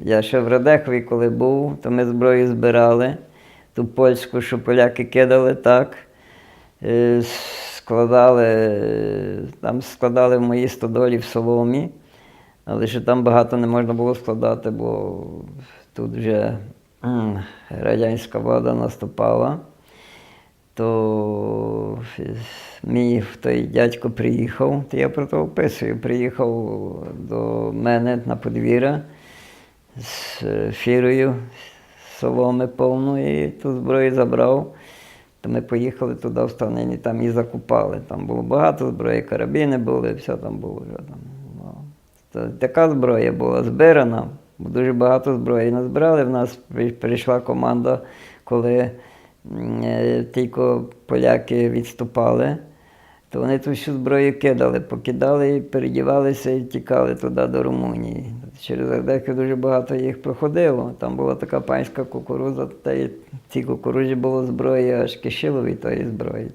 Я ще в Радехові, коли був, то ми зброю збирали, ту польську, що поляки кидали так. Е, Складали, е, там складали в моїй стодолі в соломі, але ще там багато не можна було складати, бо тут вже радянська влада наступала. То е, мій той дядько приїхав, то я про то описую, приїхав до мене на подвір'я з е, фірою соломи повну і ту зброю забрав. То ми поїхали туди в станині, там і закупали. Там було багато зброї, карабіни були, все там було вже там. Ну, то така зброя була збирана, дуже багато зброї назбирали. В нас прийшла команда, коли е, тільки поляки відступали, то вони ту всю зброю кидали, покидали передівалися і тікали туди до Румунії. Через Ардеки дуже багато їх проходило. Там була така панська кукуруза, та й цій кукурузі було зброї аж кишилові тої зброї.